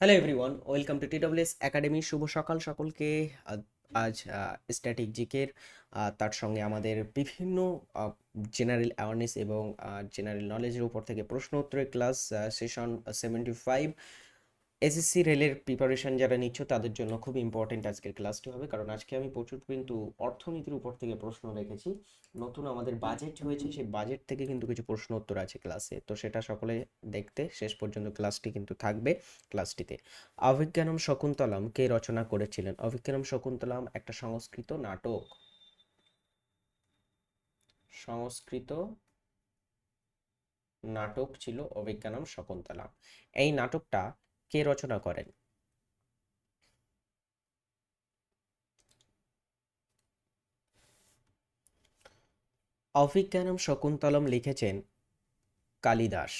Hello everyone welcome to TWS academy শুভ সকাল সকলকে। আজ স্ট্যাটিক জিকের তার সঙ্গে আমাদের বিভিন্ন জেনারেল অ্যাওয়ারনেস এবং জেনারেল নলেজের উপর থেকে প্রশ্ন উত্তরের class session seventy five SSC রেলের প্রিপারেশন যারা নিচ্ছ, তাদের জন্য খুব ইম্পর্টেন্ট আজকের ক্লাসটি হবে। কারণ আজকে আমি প্রচুর কিন্তু অর্থনীতির উপর থেকে প্রশ্ন রেখেছি। নতুন আমাদের বাজেট হয়েছে, সেই বাজেট থেকে কিন্তু কিছু প্রশ্ন উত্তর আছে ক্লাসে তো সেটা সকলে দেখতে, শেষ পর্যন্ত ক্লাসটি কিন্তু থাকবে ক্লাসটিতে অভিজ্ঞানম শকুন্তলম কে রচনা করেছিলেন? অভিজ্ঞানম শকুন্তলম একটা সংস্কৃত নাটক। সংস্কৃত নাটক ছিল অভিজ্ঞানম শকুন্তলম। এই নাটকটা কে রচনা করেন? অভিজ্ঞানম শকুন্তলম লিখেছেন কালিদাস।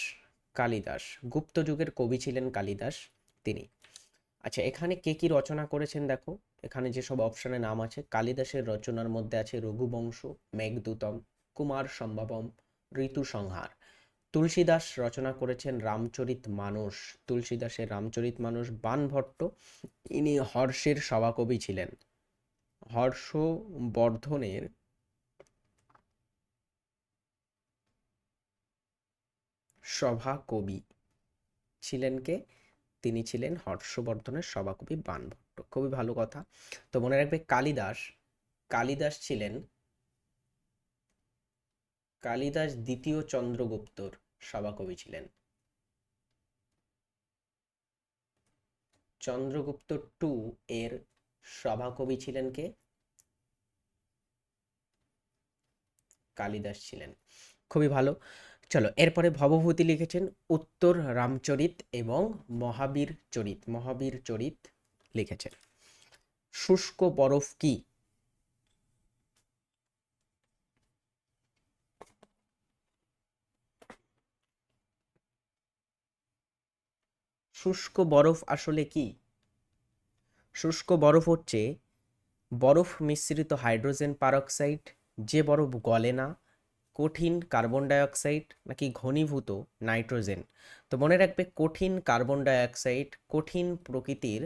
কালিদাস, গুপ্ত যুগের কবি ছিলেন কালিদাস তিনি। আচ্ছা এখানে কে কি রচনা করেছেন দেখো? এখানে যেসব অপশনে নাম আছে, কালিদাসের রচনার মধ্যে আছে রঘুবংশ, মেঘদূতম, কুমার সম্ভবম, ঋতু সংহার। তুলসীদাস রচনা করেছেন রামচরিত মানস। তুলসীদাসের রামচরিত মানস বানভট্ট। ইনি হর্ষের সভাকবি ছিলেন। হর্ষবর্ধনের সভাকবি ছিলেন কে? তিনি ছিলেন হর্ষবর্ধনের সভাকবি বানভট্ট। খুবই ভালো কথা। তো মনে রাখবে কালিদাস। কালিদাস ছিলেন কালিদাস দ্বিতীয় চন্দ্রগুপ্তর সভাকবি ছিলেন। চন্দ্রগুপ্ত টু এর সভাকবি ছিলেন কে? কালিদাস ছিলেন। খুবই ভালো। চলো, এরপরে ভবভূতি লিখেছেন উত্তর রামচরিত এবং মহাবীর চরিত মহাবীর চরিত লিখেছেন। শুষ্ক বরফ কি? শুষ্ক বরফ আসলে কি? শুষ্ক বরফ হচ্ছে বরফ মিশ্রিত হাইড্রোজেন পারক্সাইড, যে বরফ গলে না, কঠিন কার্বন ডাইঅক্সাইড নাকি ঘনীভূত নাইট্রোজেন। তো মনে রাখবে, কঠিন কার্বন ডাইঅক্সাইড, কঠিন প্রকৃতির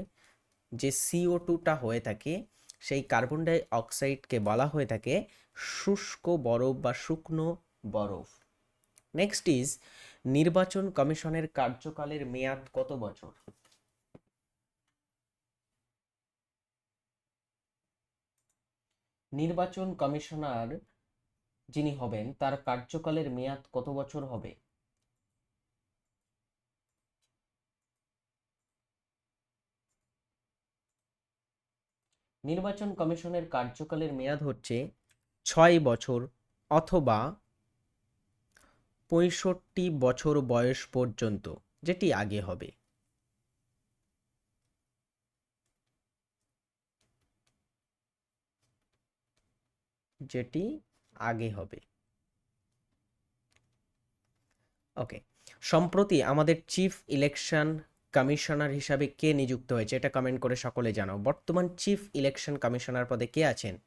যে সিও টুটা হয়ে থাকে, সেই কার্বন ডাই অক্সাইডকে বলা হয়ে থাকে শুষ্ক বরফ বা শুকনো বরফ। নেক্সট ইজ নির্বাচন কমিশনের কার্যকালের মেয়াদ কত বছর? নির্বাচন কমিশনার যিনি হবেন, তার কার্যকালের মেয়াদ কত বছর হবে? নির্বাচন কমিশনের কার্যকালের মেয়াদ হচ্ছে ছয় বছর অথবা পঁয়ষট্টি বছর বয়স পর্যন্ত, যেটি আগে হবে। যেটি আগে হবে। ওকে, সম্প্রতি আমাদের চিফ ইলেকশন কমিশনার হিসাবে কে নিযুক্ত হয়েছে, এটা কমেন্ট করে সকলে জানাও। বর্তমান চিফ ইলেকশন কমিশনার পদে কে আছেন?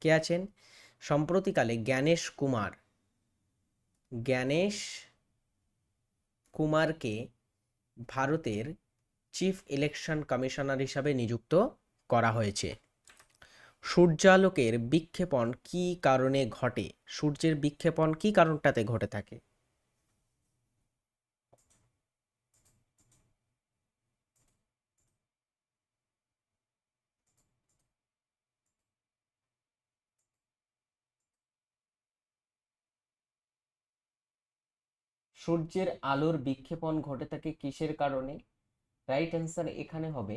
কে আছেন? সম্প্রতিকালে জ্ঞানেশ কুমার। জ্ঞানেশ কুমারকে ভারতের চিফ ইলেকশন কমিশনার হিসাবে নিযুক্ত করা হয়েছে। সূর্যালোকের বিক্ষেপণ কি কারণে ঘটে? সূর্যের বিক্ষেপণ কি কারণটাতে ঘটে থাকে? সূর্যের আলোর বিক্ষেপণ ঘটে থাকে কিসের কারণে? রাইট অ্যান্সার এখানে হবে,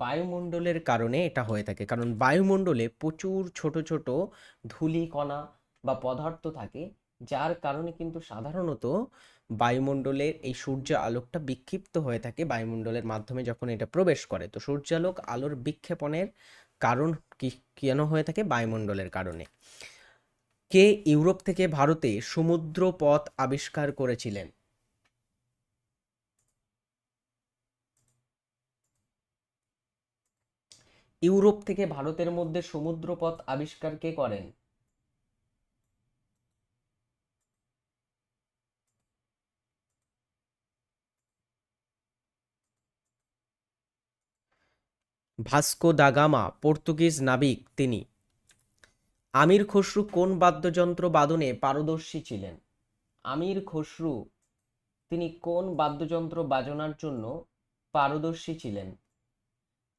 বায়ুমণ্ডলের কারণে এটা হয়ে থাকে। কারণ বায়ুমণ্ডলে প্রচুর ছোট ছোট ধূলিকণা বা পদার্থ থাকে, যার কারণে কিন্তু সাধারণত বায়ুমণ্ডলের এই সূর্য আলোকটা বিক্ষিপ্ত হয়ে থাকে বায়ুমণ্ডলের মাধ্যমে যখন এটা প্রবেশ করে। তো সূর্যালোক আলোর বিক্ষেপণের কারণ কি, কেন হয়ে থাকে? বায়ুমণ্ডলের কারণে। কে ইউরোপ থেকে ভারতে সমুদ্র পথ আবিষ্কার করেছিলেন? ইউরোপ থেকে ভারতের মধ্যে সমুদ্রপথ আবিষ্কার কে করেন? ভাস্কো দা গামা, পর্তুগিজ নাবিক তিনি। আমির খসরু কোন বাদ্যযন্ত্র বাদনে পারদর্শী ছিলেন? আমির খসরু, তিনি কোন বাদ্যযন্ত্র বাজনার জন্য পারদর্শী ছিলেন?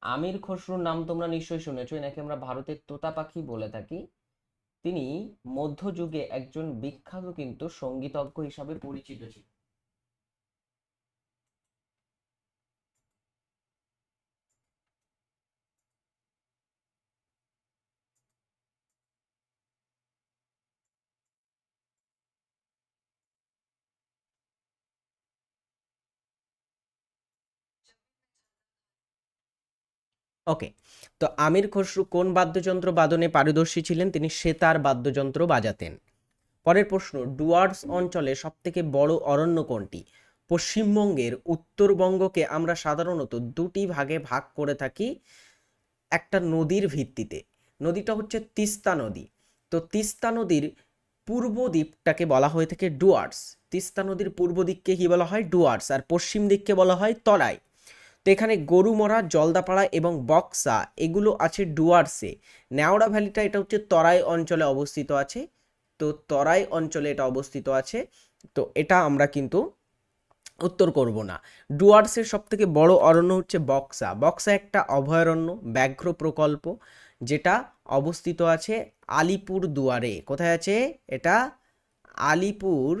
আমির খসরুর নাম তোমরা নিশ্চয়ই শুনেছো, এনাকে আমরা ভারতের তোতা পাখি বলে থাকি। তিনি মধ্যযুগে একজন বিখ্যাত কিন্তু সঙ্গীতজ্ঞ হিসাবে পরিচিত ছিলেন। ওকে তো আমির খসরু কোন বাদ্যযন্ত্র বাদনে পারদর্শী ছিলেন? তিনি সেতার বাদ্যযন্ত্র বাজাতেন। পরের প্রশ্ন, ডুয়ার্স অঞ্চলে সবথেকে বড় অরণ্য কোনটি? পশ্চিমবঙ্গের উত্তরবঙ্গকে আমরা সাধারণত দুটি ভাগে ভাগ করে থাকি। একটা নদীর ভিত্তিতে। নদীটা হচ্ছে তিস্তা নদী। তো তিস্তা নদীর পূর্ব দ্বীপটাকে বলা হয়ে থাকে ডুয়ার্স। তিস্তা নদীর পূর্ব দিককে কি বলা হয়? ডুয়ার্স। আর পশ্চিম দিককে বলা হয় তরাই। তো এখানে গরুমরা জলদাপাড়া এবং বক্সা, এগুলো আছে ডুয়ার্সে। ন্যাওড়া ভ্যালিটা এটা হচ্ছে তরাই অঞ্চলে অবস্থিত আছে। তো তরাই অঞ্চলে এটা অবস্থিত আছে। তো এটা আমরা কিন্তু উত্তর করব না। ডুয়ার্সের সব থেকে বড় অরণ্য হচ্ছে বক্সা। বক্সা একটা অভয়ারণ্য, ব্যাঘ্র প্রকল্প, যেটা অবস্থিত আছে আলিপুর দুয়ারে। কোথায় আছে? এটা আলিপুর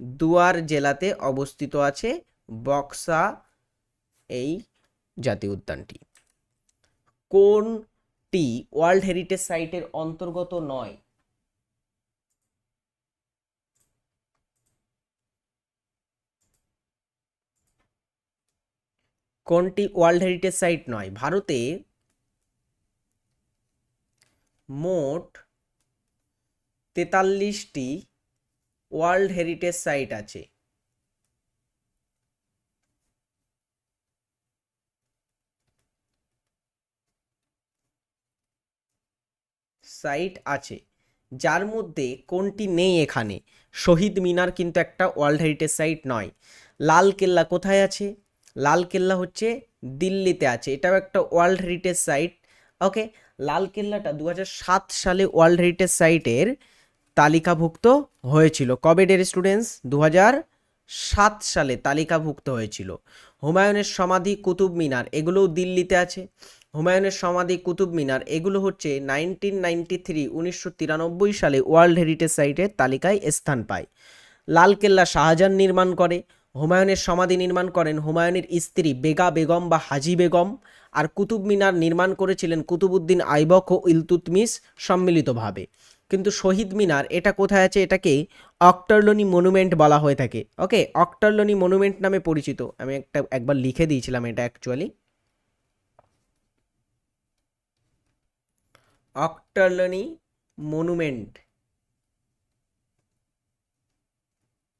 দুয়ার জেলাতে অবস্থিত আছে বক্সা এই জাতীয় উদ্যানটি। কোনটি ওয়ার্ল্ড হেরিটেজ সাইটের অন্তর্গত নয়? কোনটি ওয়ার্ল্ড হেরিটেজ সাইট নয়? ভারতে মোট তেতাল্লিশটি ওয়ার্ল্ড হেরিটেজ সাইট আছে। সাইট আছে, যার মধ্যে কোনটি নেই এখানে। শহীদ মিনার কিন্তু একটা ওয়ার্ল্ড হেরিটেজ সাইট নয়। লাল কেল্লা কোথায় আছে? লাল কেল্লা হচ্ছে দিল্লিতে আছে। এটাও একটা ওয়ার্ল্ড হেরিটেজ সাইট। ওকে, লাল কেল্লাটা দু সালে ওয়ার্ল্ড হেরিটেজ সাইটের তালিকাভুক্ত হয়েছিল। কবে ডের স্টুডেন্টস? দু সাত সালে তালিকাভুক্ত হয়েছিল। হুমায়ুনের সমাধি কুতুব মিনার, এগুলোও দিল্লিতে আছে। হুমায়ুনের সমাধি কুতুব মিনার, এগুলো হচ্ছে নাইনটিন নাইনটি থ্রি, উনিশশো তিরানব্বই সালে ওয়ার্ল্ড হেরিটেজ সাইটের তালিকায় স্থান পায়। লালকেল্লা শাহজাহান নির্মাণ করে। হুমায়ুনের সমাধি নির্মাণ করেন হুমায়ুনের স্ত্রী বেগা বেগম বা হাজি বেগম আর কুতুব মিনার নির্মাণ করেছিলেন কুতুবুদ্দিন আইবক ও ইলতুতমিস সম্মিলিতভাবে। কিন্তু শহীদ মিনার, এটা কোথায় আছে? এটাকে অক্টারলনি মনুমেন্ট বলা হয়ে থাকে। ওকে অক্টারলনি মনুমেন্ট নামে পরিচিত। আমি একটা, একবার লিখে দিয়েছিলাম এটা অ্যাকচুয়ালি অক্টারলনি মনুমেন্ট।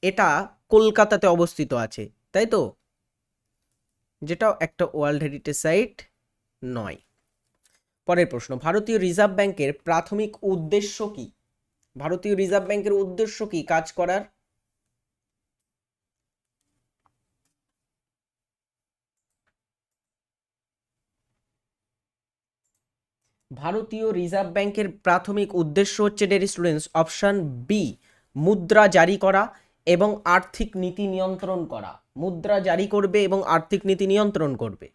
এটা কলকাতাতে অবস্থিত আছে, তাই তো? যেটাও একটা ওয়ার্ল্ড হেরিটেজ সাইট নয়। পরের প্রশ্ন, ভারতীয় রিজার্ভ ব্যাংকের প্রাথমিক উদ্দেশ্য কি? ভারতীয় রিজার্ভ ব্যাংকের উদ্দেশ্য কি কাজ করার? ভারতীয় রিজার্ভ ব্যাংকের প্রাথমিক উদ্দেশ্য হচ্ছে ডের স্টুডেন্টস অপশন বি মুদ্রা জারি করা এবং আর্থিক নীতি নিয়ন্ত্রণ করা। মুদ্রা জারি করবে এবং আর্থিক নীতি নিয়ন্ত্রণ করবে।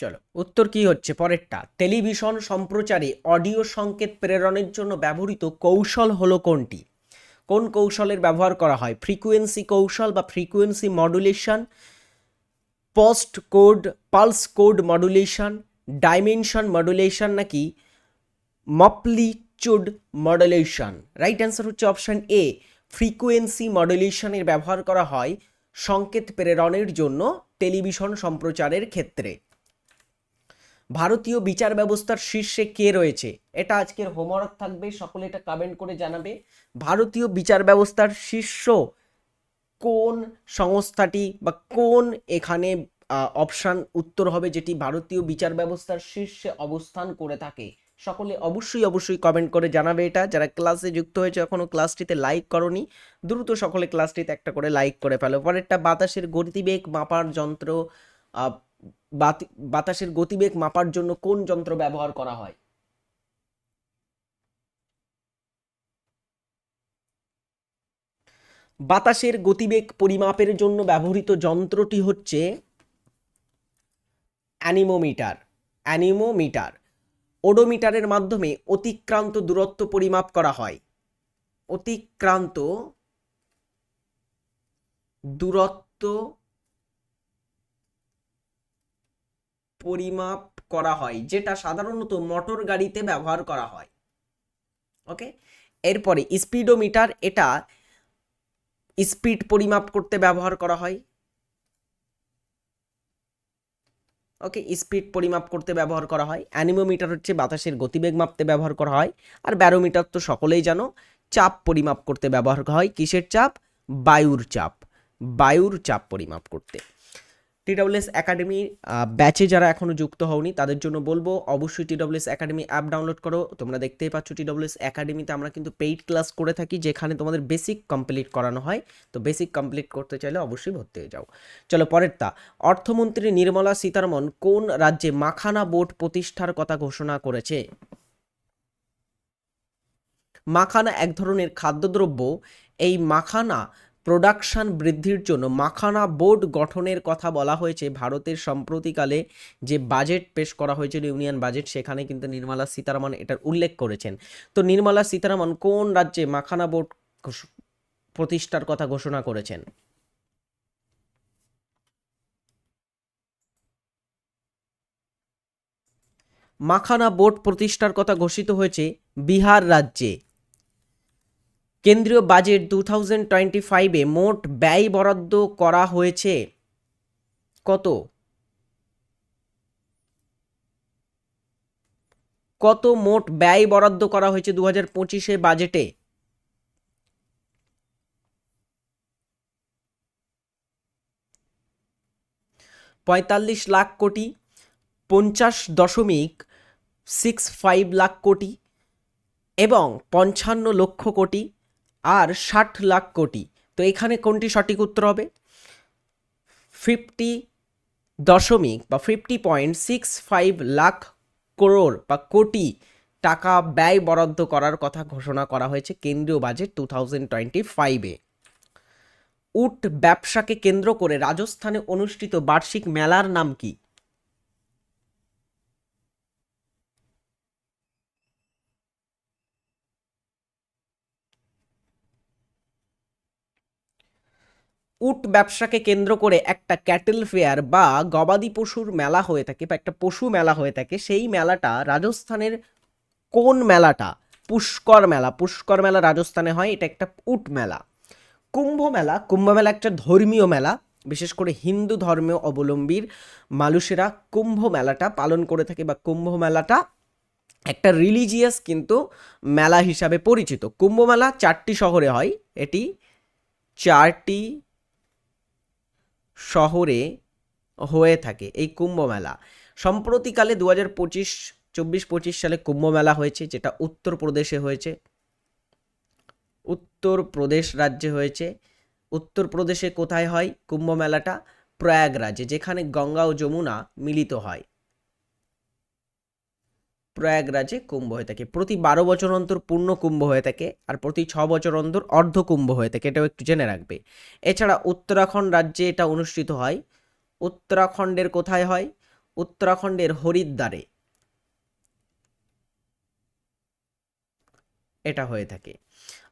চলো, উত্তর কি হচ্ছে? পরেরটা, টেলিভিশন সম্প্রচারে অডিও সংকেত প্রেরণের জন্য ব্যবহৃত কৌশল হলো কোনটি? কোন কৌশলের ব্যবহার করা হয়? ফ্রিকুয়েন্সি কৌশল বা frequency modulation, post code, pulse code modulation, dimension modulation নাকি মপলিচুড মডুলেশন? রাইট অ্যান্সার হচ্ছে অপশান এ, ফ্রিকুয়েন্সি মডুলেশনের ব্যবহার করা হয় সংকেত প্রেরণের জন্য টেলিভিশন সম্প্রচারের ক্ষেত্রে। ভারতীয় বিচার ব্যবস্থার শীর্ষে কে রয়েছে? এটা আজকের হোমওয়ার্ক থাকবে, সকলে এটা কমেন্ট করে জানাবে। ভারতীয় বিচার ব্যবস্থার শীর্ষ কোন সংস্থাটি বা কোন এখানে অপশান উত্তর হবে যেটি ভারতীয় বিচার ব্যবস্থার শীর্ষে অবস্থান করে থাকে? সকলে অবশ্যই অবশ্যই কমেন্ট করে জানাবে এটা। যারা ক্লাসে যুক্ত হয়েছে এখনও ক্লাসটিতে লাইক করনি, দ্রুত সকলে ক্লাসটিতে একটা করে লাইক করে ফেলো। পরেরটা বাতাসের গতিবেগ, মাপার যন্ত্র বাতাসের গতিবেগ মাপার জন্য কোন যন্ত্র ব্যবহার করা হয়? বাতাসের গতিবেগ পরিমাপের জন্য ব্যবহৃত যন্ত্রটি হচ্ছে অ্যানিমোমিটার অ্যানিমোমিটার। ওডোমিটারের মাধ্যমে অতিক্রান্ত দূরত্ব পরিমাপ করা হয়। অতিক্রান্ত দূরত্ব পরিমাপ করা হয়, যেটা সাধারণত মোটর গাড়িতে ব্যবহার করা হয়। ওকে? এরপরে স্পিডোমিটার, এটা স্পিড পরিমাপ করতে ব্যবহার করা হয়। ওকে? স্পিড পরিমাপ করতে ব্যবহার করা হয়। অ্যানিমোমিটার হচ্ছে বাতাসের গতিবেগ মাপতে ব্যবহার করা হয়। আর ব্যারোমিটার তো সকলেই জানো, চাপ পরিমাপ করতে ব্যবহার করা হয়। কিসের চাপ? বায়ুর চাপ। বায়ুর চাপ পরিমাপ করতে। টিডাব্লিউএস একাডেমি ব্যাচে যারা এখনও যুক্ত হওনি, তাদের জন্য বলব, অবশ্যই টিডাব্লিউএস একাডেমি অ্যাপ ডাউনলোড করো। তোমরা দেখতেই পাচ্ছ টিডাব্লিউএস একাডেমিতে আমরা কিন্তু পেইড ক্লাস করে থাকি, যেখানে তোমাদের বেসিক কমপ্লিট করানো হয়। তো বেসিক কমপ্লিট করতে চাইলে অবশ্যই ভর্তি হয়ে যাও। চলো পরেরটা। অর্থমন্ত্রী নির্মলা সীতারমন কোন রাজ্যে মাখানা বোর্ড প্রতিষ্ঠার কথা ঘোষণা করেছে? মাখানা এক ধরনের খাদ্যদ্রব্য। এই মাখানা প্রোডাকশন বৃদ্ধির জন্য মাখানা বোর্ড গঠনের কথা বলা হয়েছে। ভারতের সম্প্রতিকালে যে বাজেট পেশ করা হয়েছিল ইউনিয়ন বাজেট, সেখানে কিন্তু নির্মলা সীতারামন এটার উল্লেখ করেছেন। তো নির্মলা সীতারামন কোন রাজ্যে মাখানা বোর্ড প্রতিষ্ঠার কথা ঘোষণা করেছেন? মাখানা বোর্ড প্রতিষ্ঠার কথা ঘোষিত হয়েছে বিহার রাজ্যে। কেন্দ্রীয় বাজেট টু থাউজেন্ড টোয়েন্টি ফাইভে মোট ব্যয় বরাদ্দ করা হয়েছে কত? কত মোট ব্যয় বরাদ্দ করা হয়েছে দু হাজার পঁচিশে বাজেটে? পঁয়তাল্লিশ লাখ কোটি, পঞ্চাশ দশমিক সিক্স ফাইভ লাখ কোটি এবং পঞ্চান্ন লক্ষ কোটি আর ষাট লাখ কোটি। তো এখানে কোনটি সঠিক উত্তর হবে? ফিফটি দশমিক বা fifty point six five lakh crore বা কোটি টাকা ব্যয় বরাদ্দ করার কথা ঘোষণা করা হয়েছে কেন্দ্রীয় বাজেট টু থাউজেন্ড টোয়েন্টি ফাইভে উট ব্যবসাকে কেন্দ্র করে রাজস্থানে অনুষ্ঠিত বার্ষিক মেলার নাম কি? উট ব্যবসাকে কেন্দ্র করে একটা ক্যাটেল ফেয়ার বা গবাদি পশুর মেলা হয়ে থাকে বা একটা পশু মেলা হয়ে থাকে, সেই মেলাটা রাজস্থানের কোন মেলাটা? পুষ্কর মেলা। পুষ্কর মেলা রাজস্থানে হয়, এটা একটা উট মেলা। কুম্ভ মেলা কুম্ভ মেলা একটা ধর্মীয় মেলা, বিশেষ করে হিন্দু ধর্মীয় অবলম্বীর মানুষেরা কুম্ভ মেলাটা পালন করে থাকে বা কুম্ভ মেলাটা একটা রিলিজিয়াস কিন্তু মেলা হিসাবে পরিচিত। কুম্ভ মেলা চারটি শহরে হয়, এটি চারটি শহরে হয়ে থাকে এই কুম্ভ মেলা সম্প্রতিকালে দু হাজার পঁচিশ, চব্বিশ পঁচিশ সালে কুম্ভ মেলা হয়েছে, যেটা উত্তরপ্রদেশে হয়েছে। উত্তরপ্রদেশ রাজ্যে হয়েছে। উত্তরপ্রদেশে কোথায় হয় কুম্ভ মেলাটা প্রয়াগরাজে, যেখানে গঙ্গা ও যমুনা মিলিত হয়। প্রয়াগরাজে কুম্ভ হয়ে থাকে। প্রতি বারো বছর অন্তর পূর্ণ কুম্ভ হয়ে থাকে আর প্রতি ছ বছর অন্তর অর্ধ কুম্ভ হয়ে থাকে। এটাও একটু জেনে রাখবে। এছাড়া উত্তরাখণ্ড রাজ্যে এটা অনুষ্ঠিত হয়। উত্তরাখণ্ডের কোথায় হয়? উত্তরাখণ্ডের হরিদ্বারে। এটা হয়ে থাকে।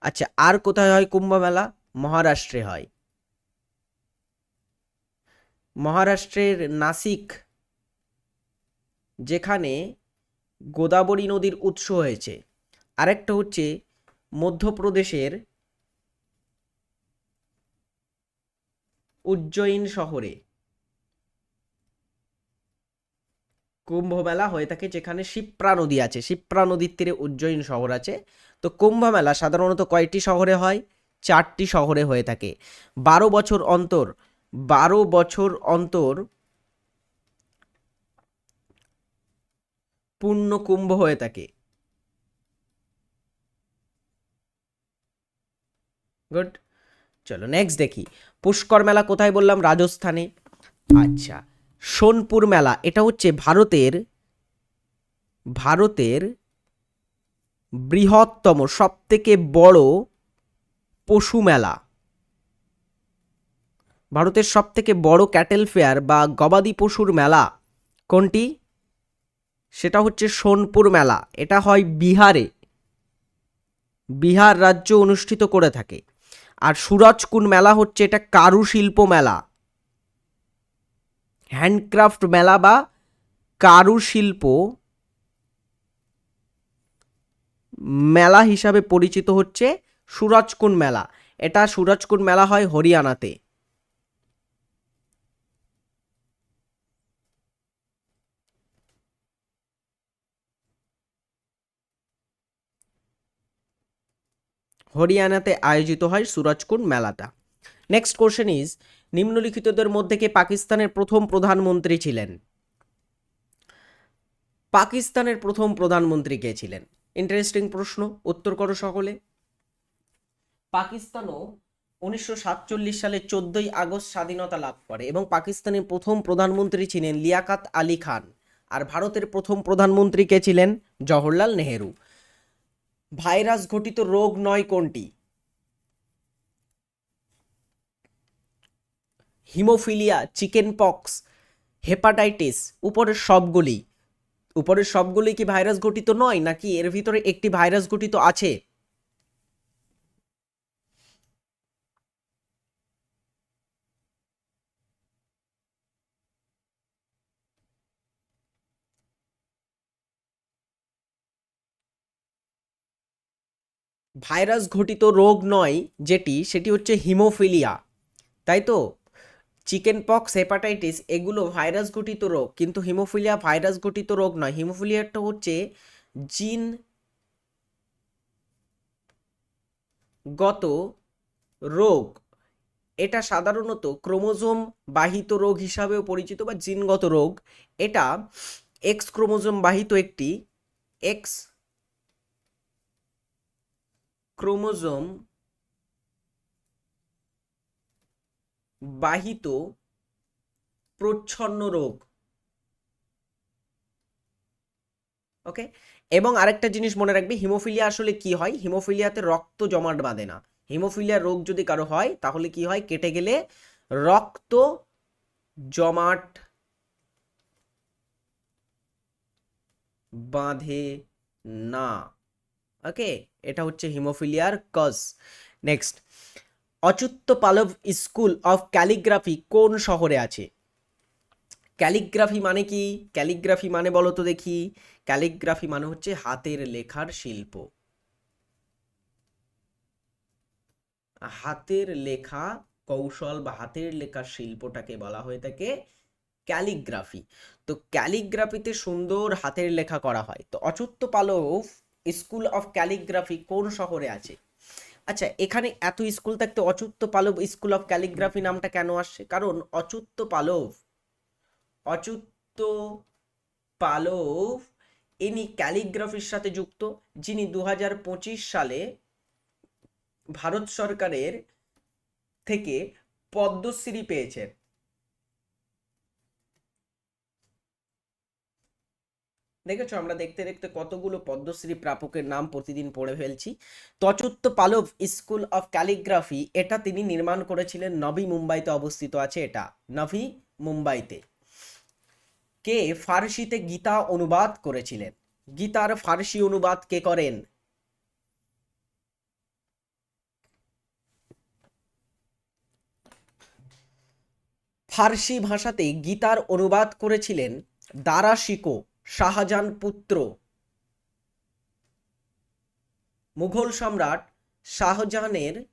আচ্ছা আর কোথায় হয় কুম্ভ মেলা মহারাষ্ট্রে হয়। মহারাষ্ট্রের নাসিক যেখানে গোদাবরী নদীর উৎস হয়েছে। আরেকটা হচ্ছে মধ্যপ্রদেশের উজ্জয়িন শহরে। কুম্ভ মেলা হয়ে থাকে যেখানে শিপ্রা নদী আছে। শিপ্রা নদীর তীরে উজ্জয়িন শহর আছে। তো কুম্ভ মেলা সাধারণত কয়টি শহরে হয়? চারটি শহরে হয়ে থাকে। বারো বছর অন্তর, বারো বছর অন্তর পূর্ণ কুম্ভ হয়ে থাকে। গুড চলো নেক্সট দেখি। পুষ্কর মেলা কোথায় বললাম? রাজস্থানে। আচ্ছা সোনপুর মেলা, এটা হচ্ছে ভারতের ভারতের বৃহত্তম, সবথেকে বড় পশু মেলা। ভারতের সবথেকে বড় ক্যাটেল ফেয়ার বা গবাদি পশুর মেলা কোনটি? সেটা হচ্ছে সোনপুর মেলা। এটা হয় বিহারে। বিহার রাজ্য অনুষ্ঠিত করে থাকে। আর সুরজকুন মেলা হচ্ছে এটা কারুশিল্প মেলা। হ্যান্ডক্রাফট মেলা বা কারুশিল্প মেলা হিসাবে পরিচিত হচ্ছে সুরজকুন মেলা। এটা সুরজকুন মেলা হয় হরিয়ানাতে। হরিয়ানাতে আয়োজিত হয় সুরজকুন্ড মেলাটা। নেক্সট কোশ্চেন ইজ নিম্নলিখিতদের মধ্যে কে পাকিস্তানের প্রথম প্রধানমন্ত্রী ছিলেন? পাকিস্তানের প্রথম প্রধানমন্ত্রী কে ছিলেন? ইন্টারেস্টিং প্রশ্ন, উত্তর করো সকলে। পাকিস্তানও উনিশশো সাতচল্লিশ সালে চোদ্দই আগস্ট স্বাধীনতা লাভ করে এবং পাকিস্তানের প্রথম প্রধানমন্ত্রী ছিলেন লিয়াকাত আলী খান। আর ভারতের প্রথম প্রধানমন্ত্রী কে ছিলেন? জওহরলাল নেহেরু। ভাইরাস ঘটিত রোগ নয় কোনটি? হিমোফিলিয়া, চিকেন পক্স, হেপাটাইটিস, উপরের সবগুলি। উপরের সবগুলি কি ভাইরাস ঘটিত নয়, নাকি এর ভিতরে একটি ভাইরাস ঘটিত আছে? ভাইরাস ঘটিত রোগ নয় যেটি, সেটি হচ্ছে হিমোফিলিয়া। তাই তো? চিকেন পক্স, হেপাটাইটিস, এগুলো ভাইরাস ঘটিত রোগ, কিন্তু হিমোফিলিয়া ভাইরাস ঘটিত রোগ নয়। হিমোফিলিয়াটা হচ্ছে জিন গত রোগ। এটা সাধারণত ক্রোমোজোম বাহিত রোগ হিসাবেও পরিচিত বা জিনগত রোগ। এটা এক্স ক্রোমোজোম বাহিত একটি এক্স ক্রোমোজোম বাহিত প্রচ্ছন্ন রোগ। ওকে এবং আরেকটা জিনিস মনে রাখবে, হিমোফিলিয়া আসলে কি হয়? হিমোফিলিয়াতে রক্ত জমাট বাঁধে না। হিমোফিলিয়া রোগ যদি কারও হয়, তাহলে কি হয়? কেটে গেলে রক্ত জমাট বাঁধে না। ওকে? এটা হচ্ছে হিমোফিলিয়ার cause. Next Achyut Palav school of calligraphy কোন শহরে আছে? ক্যালিগ্রাফি মানে কি? ক্যালিগ্রাফি মানে বলো তো দেখি। ক্যালিগ্রাফি মানে হচ্ছে হাতের লেখার শিল্প। হাতের লেখা কৌশল বা হাতের লেখার শিল্পটাকে বলা হয়ে থাকে ক্যালিগ্রাফি। তো ক্যালিগ্রাফিতে সুন্দর হাতের লেখা করা হয়। তো Achyut Palav school of calligraphy কোন শহরে আছে? আচ্ছা এখানে এত স্কুল থাকতে Achyut Palav school of calligraphy নামটা কেন আসছে? কারণ অচ্যুত পালব অচ্যুত পালব ইনি ক্যালিগ্রাফির সাথে যুক্ত, যিনি দু হাজার পঁচিশ সালে ভারত সরকারের থেকে পদ্মশ্রী পেয়েছেন। দেখেছ? আমরা দেখতে দেখতে কতগুলো পদ্মশ্রী প্রাপকের নাম প্রতিদিন পড়ে ফেলছি। তচুত্ত পালব স্কুল অফ ক্যালিগ্রাফি, এটা তিনি নির্মাণ করেছিলেন নভি মুম্বাইতে অবস্থিত আছে এটা নভি মুম্বাইতে। কে ফার্সিতে গীতা অনুবাদ করেছিলেন? গীতার ফার্সি অনুবাদ কে করেন? ফার্সি ভাষাতে গীতার অনুবাদ করেছিলেন দারাশিকো। শাহজাহান পুত্র। মুঘল সম্রাট শাহজাহানের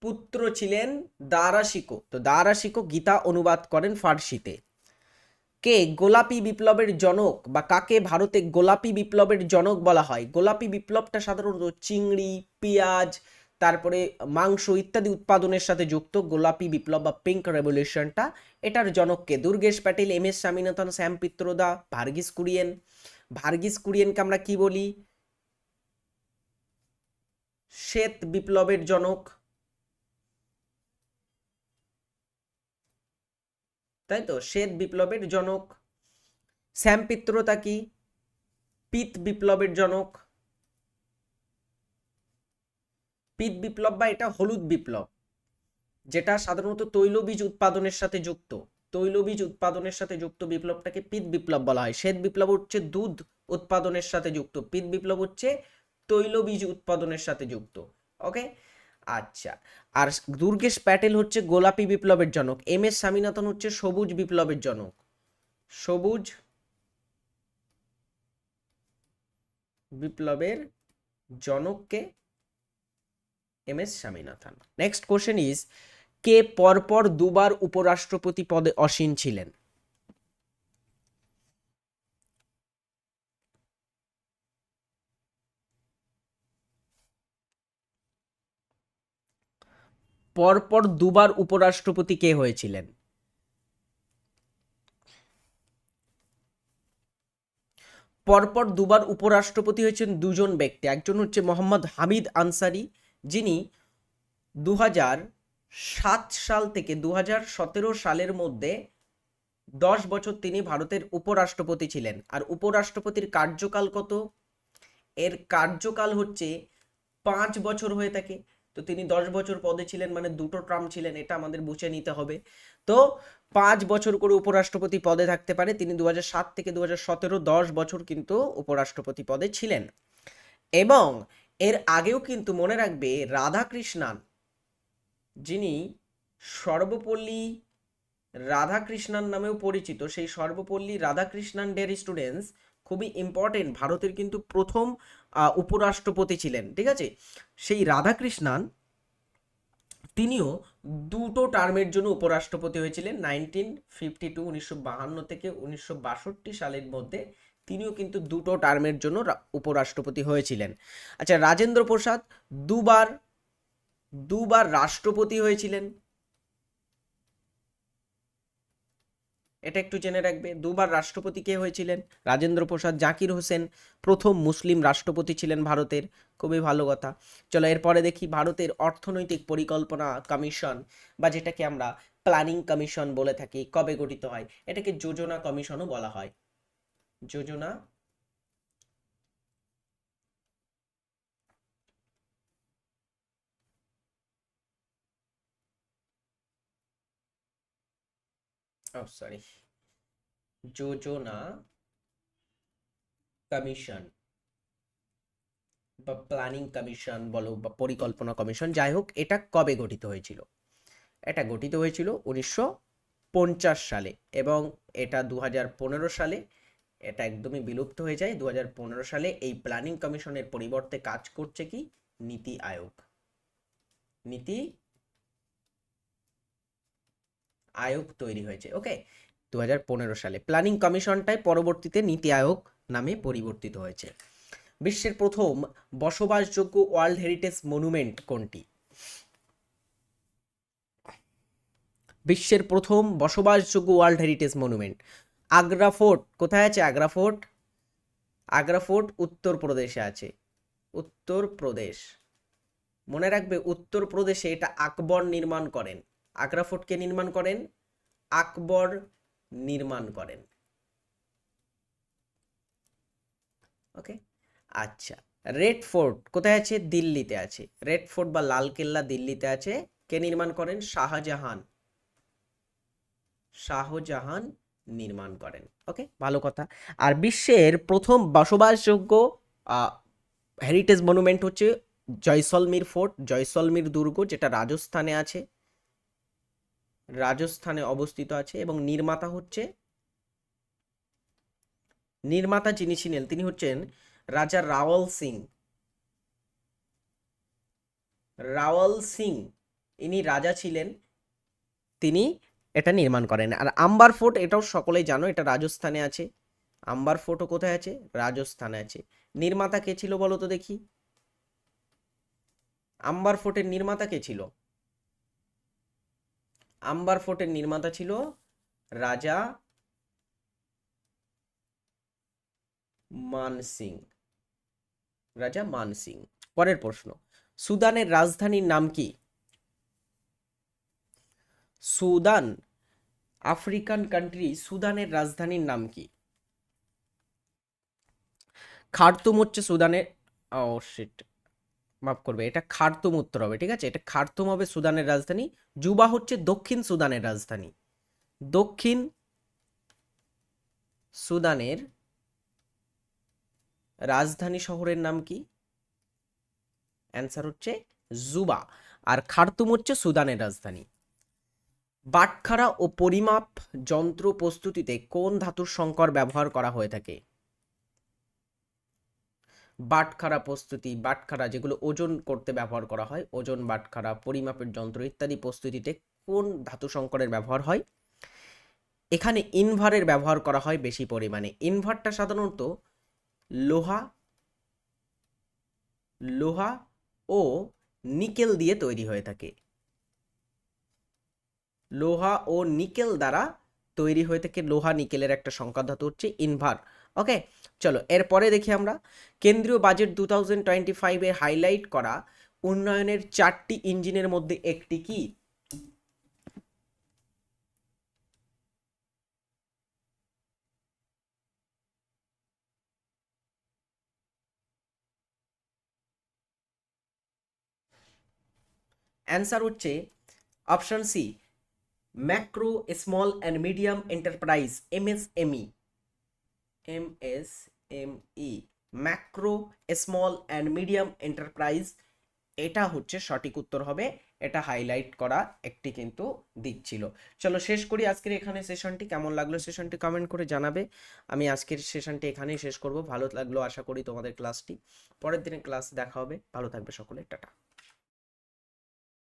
পুত্র ছিলেন দারাশিকো। তো দারাশিকো গীতা অনুবাদ করেন ফার্সিতে। কে? গোলাপি বিপ্লবের জনক বা কাকে ভারতে গোলাপি বিপ্লবের জনক বলা হয়? গোলাপি বিপ্লবটা সাধারণত চিংড়ি, পেঁয়াজ তারপরে মাংস ইত্যাদি উৎপাদনের সাথে যুক্ত গোলাপি বিপ্লব বা পিঙ্ক রেভলিউশনটা এটার জনককে দুর্গেশ প্যাটেল, এম এস স্বামীনাথন, শ্যাম পিত্রদা, ভার্গিস কুরিয়েন। ভার্গিস কুরিয়েনকে আমরা কি বলি? শ্বেত বিপ্লবের জনক। তাই তো? শ্বেত বিপ্লবের জনক। শ্যাম পিত্রতা কি? পিত বিপ্লবের জনক। পিত বিপ্লব বা এটা হলুদ বিপ্লব, যেটা সাধারণত তৈলবীজ উৎপাদনের সাথে যুক্ত। তৈলবীজ উৎপাদনের সাথে যুক্ত বিপ্লবটাকে পিত বিপ্লব বলা হয়। শ্বেত বিপ্লব হচ্ছে দুধ উৎপাদনের সাথে যুক্ত, পিত বিপ্লব হচ্ছে তৈলবীজ উৎপাদনের সাথে যুক্ত। ওকে? আচ্ছা। আর দুর্গেশ প্যাটেল হচ্ছে গোলাপি বিপ্লবের জনক। এম এস স্বামীনাথন হচ্ছে সবুজ বিপ্লবের জনক। সবুজ বিপ্লবের জনককে M S Swaminathan. Next question is কে পরপর দুবার উপরাষ্ট্রপতি পদে অসীন ছিলেন? পরপর দুবার উপরাষ্ট্রপতি কে হয়েছিলেন? পরপর দুবার উপরাষ্ট্রপতি হয়েছেন দুজন ব্যক্তি। একজন হচ্ছে মোহাম্মদ হামিদ আনসারি যিনি দু সাত সাল থেকে দু সালের মধ্যে দশ বছর তিনি ভারতের উপরাষ্ট্রপতি ছিলেন। আর উপরাষ্ট্রপতির কার্যকাল কত? এর কার্যকাল হচ্ছে পাঁচ বছর হয়ে থাকে। তো তিনি দশ বছর পদে ছিলেন মানে দুটো ট্রাম ছিলেন, এটা আমাদের বুঝে নিতে হবে। তো পাঁচ বছর করে উপরাষ্ট্রপতি পদে থাকতে পারে। তিনি দু সাত থেকে দু হাজার সতেরো দশ বছর কিন্তু উপরাষ্ট্রপতি পদে ছিলেন। এবং এর আগেও কিন্তু মনে রাখবে রাধাকৃষ্ণান, যিনি সর্বপল্লী রাধাকৃষ্ণান নামেও পরিচিত। সেই সর্বপল্লী রাধাকৃষ্ণান ডের স্টুডেন্টস খুবই ইম্পর্টেন্ট ভারতের কিন্তু প্রথম উপরাষ্ট্রপতি ছিলেন, ঠিক আছে? সেই রাধাকৃষ্ণান তিনিও দুটো টার্মের জন্য উপরাষ্ট্রপতি হয়েছিলেন নাইনটিন ফিফটি টু উনিশশো বাহান্ন থেকে উনিশশো বাষট্টি সালের মধ্যে। তিনিও কিন্তু দুটো টার্মের জন্য উপরাষ্ট্রপতি হয়েছিলেন। আচ্ছা রাজেন্দ্র প্রসাদ দুবার দুবার রাষ্ট্রপতি হয়েছিলেন। এটা একটু জেনে রাখবে, দুবার রাষ্ট্রপতি কে হয়েছিলেন? রাজেন্দ্র প্রসাদ, জাকির হোসেন প্রথম মুসলিম রাষ্ট্রপতি ছিলেন ভারতের। খুবই ভালো কথা। চলো, এরপরে দেখি ভারতের অর্থনৈতিক পরিকল্পনা কমিশন বা যেটাকে আমরা প্ল্যানিং কমিশন বলে থাকি, কবে গঠিত হয়? এটাকে যোজনা কমিশনও বলা হয়। যোজনা। sorry. যোজনা কমিশন বা প্ল্যানিং কমিশন বলো বা পরিকল্পনা কমিশন, যাই হোক, এটা কবে গঠিত হয়েছিল? এটা গঠিত হয়েছিল উনিশশো পঞ্চাশ সালে এবং এটা দু সালে এটা একদমই বিলুপ্ত হয়ে যায়। দু সালে এই প্ল্যানিং কমিশনের পরিবর্তে কাজ করছে কি? নীতি আয়োগ। নীতি আয়োগ তৈরি হয়েছে। ওকে? দুহাজার পনেরো সালে প্ল্যানিং কমিশনটাই পরবর্তীতে নীতি আয়োগ নামে পরিবর্তিত হয়েছে। বিশ্বের প্রথম বসবাসযোগ্য ওয়ার্ল্ড হেরিটেজ মনুমেন্ট কোনটি? বিশ্বের প্রথম বসবাসযোগ্য world heritage monument Agra fort, কোথায় আছে আগ্রা ফোর্ট? আগ্রা ফোর্ট উত্তরপ্রদেশে আছে। উত্তরপ্রদেশ। মনে রাখবে, উত্তরপ্রদেশে এটা আকবর নির্মাণ করেন। আগ্রা ফোর্ট কে নির্মাণ করেন, আকবর নির্মাণ করেন। ওকে আচ্ছা রেড ফোর্ট কোথায় আছে? দিল্লিতে আছে। রেড ফোর্ট বা লাল কেল্লা দিল্লিতে আছে। কে নির্মাণ করেন? শাহজাহান। শাহজাহান নির্মাণ করেন ওকে ভালো কথা। আর বিশ্বের প্রথম বসবাসযোগ্য হেরিটেজ মনুমেন্ট হচ্ছে জয়সলমীর ফোর্ট, জয়সলমীর দুর্গ, যেটা রাজস্থানে আছে, রাজস্থানে অবস্থিত আছে, এবং নির্মাতা হচ্ছে, নির্মাতা যিনি ছিলেন, তিনি হচ্ছেন রাজা রাওয়াল সিং। রাওয়াল সিং, ইনি রাজা ছিলেন, তিনি এটা নির্মাণ করেন। আর আম্বার ফোর্ট, এটাও সকলেই জানো, এটা রাজস্থানে আছে। আম্বার ফোর্টও কোথায় আছে? রাজস্থানে আছে। নির্মাতা কে ছিল বলো তো দেখি? আম্বার ফোর্টের নির্মাতা কে ছিল? আম্বার ফোর্টের নির্মাতা ছিল রাজা মান সিং। রাজা মান সিং। পরের প্রশ্ন। সুদানের রাজধানীর নাম কি? সুদান, আফ্রিকান কান্ট্রি সুদানের রাজধানীর নাম কি? খার্তুম হচ্ছে সুদানের ও শিট মাফ করবে, এটা খার্তুম উত্তর হবে, ঠিক আছে? এটা খার্তুম হবে সুদানের রাজধানী, জুবা হচ্ছে দক্ষিণ সুদানের রাজধানী। দক্ষিণ সুদানের রাজধানী শহরের নাম কি? অ্যান্সার হচ্ছে জুবা, আর খার্তুম হচ্ছে সুদানের রাজধানী। বাটখারা ও পরিমাপ যন্ত্র প্রস্তুতিতে কোন ধাতুর সংকর ব্যবহার করা হয়ে থাকে? বাটখারা প্রস্তুতি, বাটখারা যেগুলো ওজন করতে ব্যবহার করা হয়, ওজন, বাটখারা, পরিমাপের যন্ত্র ইত্যাদি প্রস্তুতিতে কোন ধাতু সংকরের ব্যবহার হয়? এখানে ইনভারের ব্যবহার করা হয় বেশি পরিমাণে। ইনভারটা সাধারণত লোহা লোহা ও নিকেল দিয়ে তৈরি হয়ে থাকে। লোহা ও নিকেল দ্বারা তৈরি হয়ে থাকে লোহা নিকেলের একটা সংখ্যা ধাতু হচ্ছে ইনভার ওকে চলো, এরপরে দেখি আমরা। কেন্দ্রীয় বাজেট টু থাউজেন্ড টোয়েন্টি ফাইভে হাইলাইট করা উন্নয়নের চারটি ইঞ্জিনের মধ্যে একটি কি? অ্যান্সার হচ্ছে option C macro small and medium enterprise MSME M S M E macro small and medium enterprise এটা হচ্ছে সঠিক উত্তর হবে। এটা হাইলাইট করা একটি কিন্তু দিক ছিল। চলো শেষ করি আজকের এখানে সেশনটি কেমন লাগল সেশনটি কমেন্ট করে জানাবে। আমি আজকের সেশনটি এখানেই শেষ করব। ভালো লাগল আশা করি তোমাদের ক্লাসটি পরের দিনে ক্লাস দেখা হবে। ভালো থাকবে সকলে। টাটা।